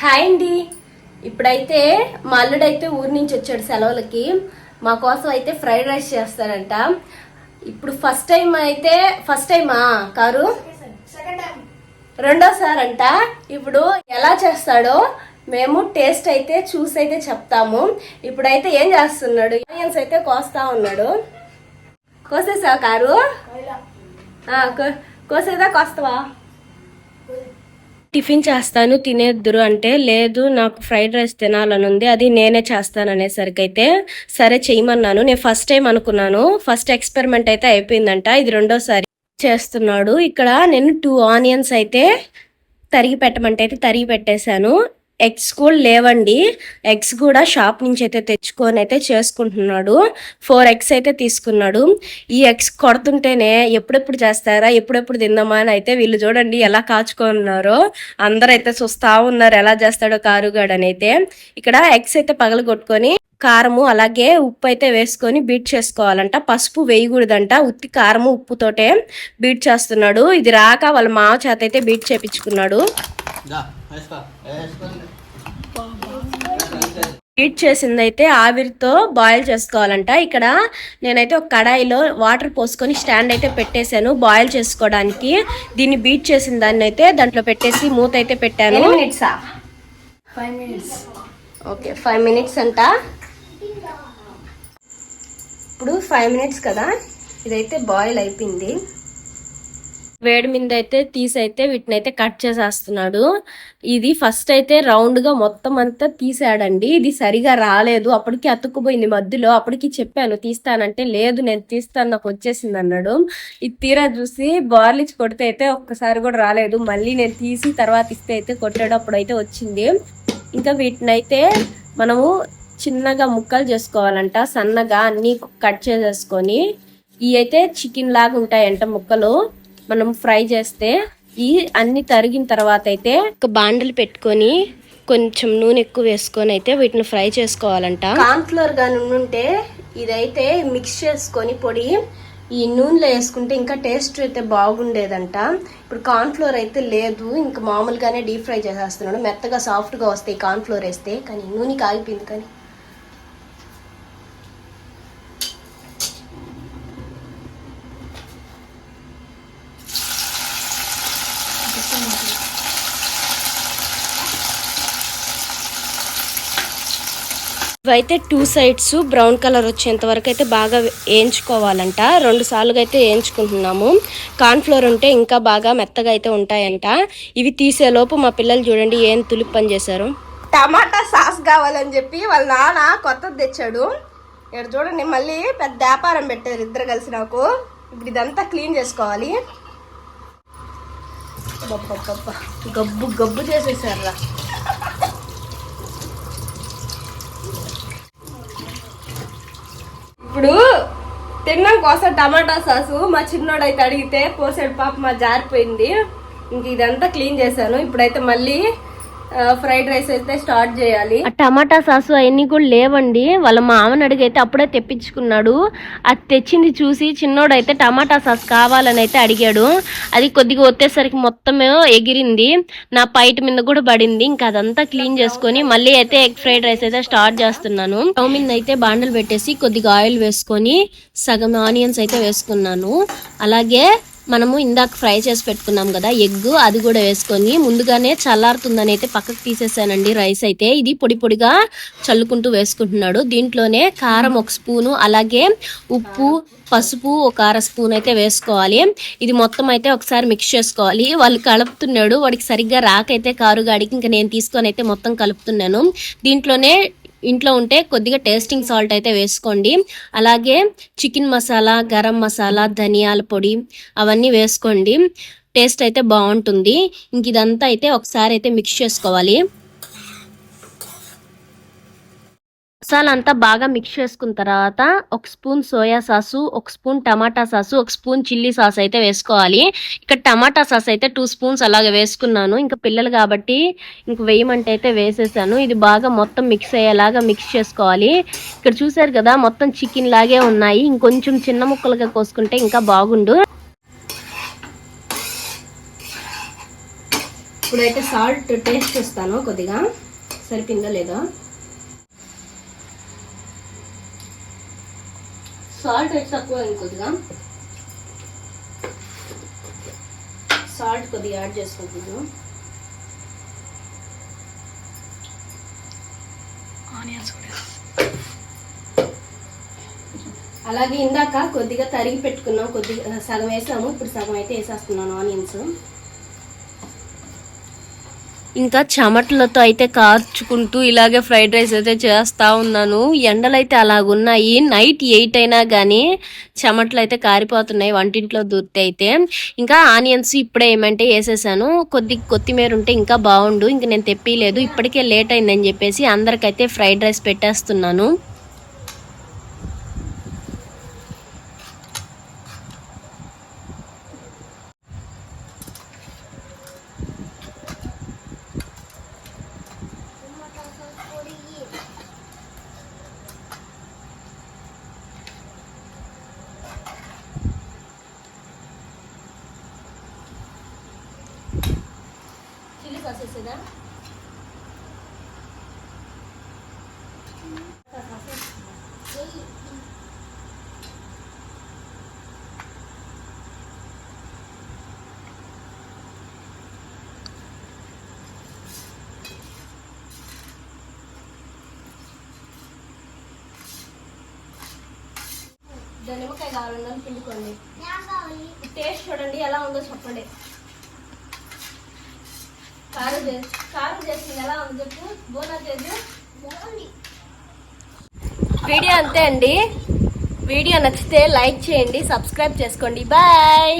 Hi అండి. ఇప్పుడైతే మా అల్లుడైతే ఊరి నుంచి వచ్చాడు సెలవులకి. మా కోసం అయితే ఫ్రైడ్ రైస్ చేస్తారంట. ఇప్పుడు ఫస్ట్ టైం అయితే ఫస్ట్ టైమా కారు? రెండోసారి అంట ఇప్పుడు ఎలా చేస్తాడో మేము టేస్ట్ అయితే చూసి అయితే చెప్తాము. ఇప్పుడైతే ఏం చేస్తున్నాడు? ఆనియన్స్ అయితే కోస్తా ఉన్నాడు. కోసేసా కారు? కోసేదా కోస్తావా? టిఫిన్ చేస్తాను తినేద్దురు అంటే లేదు నాకు ఫ్రైడ్ రైస్ తినాలని ఉంది అది నేనే చేస్తాను అనేసరికి అయితే సరే చేయమన్నాను. నేను ఫస్ట్ టైం అనుకున్నాను. ఫస్ట్ ఎక్స్పెరిమెంట్ అయితే అయిపోయిందంట. ఇది రెండోసారి చేస్తున్నాడు. ఇక్కడ నేను టూ ఆనియన్స్ అయితే తరిగి పెట్టమంటే అయితే తరిగి పెట్టేశాను. ఎగ్స్ కూడా లేవండి. ఎగ్స్ కూడా షాప్ నుంచి అయితే తెచ్చుకొని అయితే చేసుకుంటున్నాడు. ఫోర్ ఎగ్స్ అయితే తీసుకున్నాడు. ఈ ఎగ్స్ కొడుతుంటేనే ఎప్పుడెప్పుడు చేస్తారా ఎప్పుడెప్పుడు తిందామా అని అయితే వీళ్ళు చూడండి ఎలా కాచుకున్నారో. అందరూ అయితే చూస్తా ఉన్నారు ఎలా చేస్తాడో కారుగాడు అని అయితే. ఇక్కడ ఎగ్స్ అయితే పగలగొట్టుకొని కారము అలాగే ఉప్పు అయితే వేసుకొని బీట్ చేసుకోవాలంట. పసుపు వేయకూడదంట. ఉత్తి కారము ఉప్పుతోటే బీట్ చేస్తున్నాడు. ఇది రాక వాళ్ళ మావ చేత అయితే బీట్ చేపించుకున్నాడు. హీట్ చేసింది అయితే ఆవిరితో బాయిల్ చేసుకోవాలంట. ఇక్కడ నేనైతే ఒక కడాయిలో వాటర్ పోసుకొని స్టాండ్ అయితే పెట్టేశాను బాయిల్ చేసుకోవడానికి. దీన్ని బీట్ చేసిన దాన్ని అయితే దాంట్లో పెట్టేసి మూత అయితే పెట్టాను. మినిట్సా five minutes okay five minutes అంట. ఇప్పుడు ఫైవ్ మినిట్స్ కదా. ఇదైతే బాయిల్ అయిపోయింది. వేడి మీద అయితే తీసి అయితే వీటిని అయితే కట్ చేసేస్తున్నాడు. ఇది ఫస్ట్ అయితే రౌండ్గా మొత్తం అంతా తీసాడండి. ఇది సరిగా రాలేదు. అప్పటికి అతుక్కుపోయింది మధ్యలో. అప్పటికి చెప్పాను తీస్తానంటే లేదు నేను తీస్తాను నాకు వచ్చేసింది అన్నాడు. ఇది తీరా చూసి బార్లిచ్చి కొడితే అయితే ఒక్కసారి కూడా రాలేదు. మళ్ళీ నేను తీసి తర్వాత ఇస్తే అయితే కొట్టేటప్పుడు అయితే వచ్చింది. ఇంకా వీటిని అయితే మనము చిన్నగా ముక్కలు చేసుకోవాలంట సన్నగా అన్ని కట్ చేసేసుకొని. ఇవి అయితే చికెన్ లాగా ఉంటాయంట ముక్కలు. మనం ఫ్రై చేస్తే ఈ అన్ని తరిగిన తర్వాత అయితే ఒక బాండలు పెట్టుకొని కొంచెం నూనె ఎక్కువ వేసుకొని అయితే వీటిని ఫ్రై చేసుకోవాలంట. కార్న్ఫ్లోర్ గాని ఉంటే ఇదైతే మిక్స్ చేసుకొని పొడి ఈ నూనెలో వేసుకుంటే ఇంకా టేస్ట్ అయితే బాగుండేదంట. ఇప్పుడు కార్న్ఫ్లోర్ అయితే లేదు. ఇంకా మామూలుగానే డీప్ ఫ్రై చేసేస్తున్నాడు. మెత్తగా సాఫ్ట్గా వస్తాయి కార్న్ఫ్లోర్ వేస్తే. కానీ నూనె కాగిపోయింది కానీ. ఇవైతే టూ సైడ్స్ బ్రౌన్ కలర్ వచ్చేంత వరకు అయితే బాగా వేయించుకోవాలంట. రెండు సార్లుగా అయితే వేయించుకుంటున్నాము. కార్న్ఫ్లోర్ ఉంటే ఇంకా బాగా మెత్తగా అయితే ఉంటాయంట. ఇవి తీసేలోపు మా పిల్లలు చూడండి ఏం తులిప్ పని చేశారు. టమాటా సాస్ కావాలని చెప్పి వాళ్ళ నాన్న కొత్తది తెచ్చాడు. ఇక్కడ చూడండి మళ్ళీ పెద్ద వ్యాపారం పెట్టారు ఇద్దరు కలిసి నాకు. ఇప్పుడు ఇదంతా క్లీన్ చేసుకోవాలి. అబ్బబ్బబ్బబ్బ. గబ్బు గబ్బు చేసేసారా ఇప్పుడు తిన్నాం కోసం టమాటా సాసు మా చిన్నోడు అయితే అడిగితే పోసాడు పాప మా జారిపోయింది. ఇంక ఇదంతా క్లీన్ చేశాను. ఇప్పుడైతే మళ్ళీ ఫ్రైడ్ రైస్ అయితే స్టార్ట్ చేయాలి. టమాటా సాసు అవన్నీ కూడా లేవండి. వాళ్ళ మామని అడిగైతే అప్పుడే తెప్పించుకున్నాడు. అది తెచ్చింది చూసి చిన్నోడు అయితే టమాటా సాస్ కావాలని అయితే అడిగాడు. అది కొద్దిగా వచ్చేసరికి మొత్తం ఎగిరింది. నా పైట మీద కూడా పడింది. ఇంకా అదంతా క్లీన్ చేసుకొని మళ్ళీ అయితే ఎగ్ ఫ్రైడ్ రైస్ అయితే స్టార్ట్ చేస్తున్నాను. స్టవ్ మీద అయితే బాండలు పెట్టేసి కొద్దిగా ఆయిల్ వేసుకొని సగం ఆనియన్స్ అయితే వేసుకున్నాను. అలాగే మనము ఇందాక ఫ్రై చేసి పెట్టుకున్నాం కదా ఎగ్ అది కూడా వేసుకొని ముందుగానే చల్లారుతుందని అయితే పక్కకు తీసేసానండి రైస్ అయితే. ఇది పొడి పొడిగా చల్లుకుంటూ వేసుకుంటున్నాడు. దీంట్లోనే కారం ఒక స్పూను అలాగే ఉప్పు పసుపు ఒక అర స్పూన్ అయితే వేసుకోవాలి. ఇది మొత్తం అయితే ఒకసారి మిక్స్ చేసుకోవాలి. వాళ్ళు కలుపుతున్నాడు వాడికి సరిగ్గా రాకైతే కారుగాడికి ఇంకా నేను తీసుకొని అయితే మొత్తం కలుపుతున్నాను. దీంట్లోనే ఇంట్లో ఉంటే కొద్దిగా టేస్టింగ్ సాల్ట్ అయితే వేసుకోండి. అలాగే చికెన్ మసాలా గరం మసాలా ధనియాల పొడి అవన్నీ వేసుకోండి. టేస్ట్ అయితే బాగుంటుంది. ఇంక ఇదంతా అయితే ఒకసారి అయితే మిక్స్ చేసుకోవాలి. మసాలా అంతా బాగా మిక్స్ చేసుకున్న తర్వాత ఒక స్పూన్ సోయా సాసు ఒక స్పూన్ టమాటా సాసు ఒక స్పూన్ చిల్లీ సాస్ అయితే వేసుకోవాలి. ఇక్కడ టమాటా సాస్ అయితే టూ స్పూన్స్ అలాగే వేసుకున్నాను. ఇంకా పిల్లలు కాబట్టి ఇంక వేయమంటే అయితే వేసేసాను. ఇది బాగా మొత్తం మిక్స్ అయ్యేలాగా మిక్స్ చేసుకోవాలి. ఇక్కడ చూసారు కదా మొత్తం చికెన్ లాగే ఉన్నాయి. ఇంకొంచెం చిన్న ముక్కలుగా కోసుకుంటే ఇంకా బాగుండు. ఇప్పుడైతే సాల్ట్ టేస్ట్ చేస్తాను కొద్దిగా. సరిపోయిందా లేదా? సాల్ట్ అయితే తక్కువ కొద్దిగా. సాల్ట్ కొద్దిగా యాడ్ చేసుకుంటున్నాను. ఆనియన్స్ కూడా అలాగే ఇందాక కొద్దిగా తరిగి పెట్టుకున్నాం కొద్దిగా సగం వేసాము ఇప్పుడు సగం అయితే వేసేస్తున్నాను ఆనియన్స్. ఇంకా చెమటలతో అయితే కార్చుకుంటూ ఇలాగే ఫ్రైడ్ రైస్ అయితే చేస్తూ ఉన్నాను. ఎండలైతే అలాగున్నాయి. నైట్ ఎయిట్ అయినా కానీ చెమటలు అయితే కారిపోతున్నాయి వంటింట్లో దూరితే అయితే. ఇంకా ఆనియన్స్ ఇప్పుడే ఏమంటే వేసేసాను. కొద్ది కొత్తిమీర ఉంటే ఇంకా బాగుండు. ఇంక నేను తెప్పిలేదు ఇప్పటికే లేట్ అయిందని చెప్పేసి అందరికైతే ఫ్రైడ్ రైస్ పెట్టేస్తున్నాను. చిల్లీ సాస్ వేసేదా నిమ్మకాయ కావాలన్నా పిండుకోండి టేస్ట్ చూడండి ఎలా ఉందో చెప్పండి. కారం కారం చేసింది ఎలా ఉంది చెప్పు. బోనా చేసి వీడియో అంతే అండి. వీడియో నచ్చితే లైక్ చేయండి సబ్స్క్రైబ్ చేసుకోండి. బాయ్.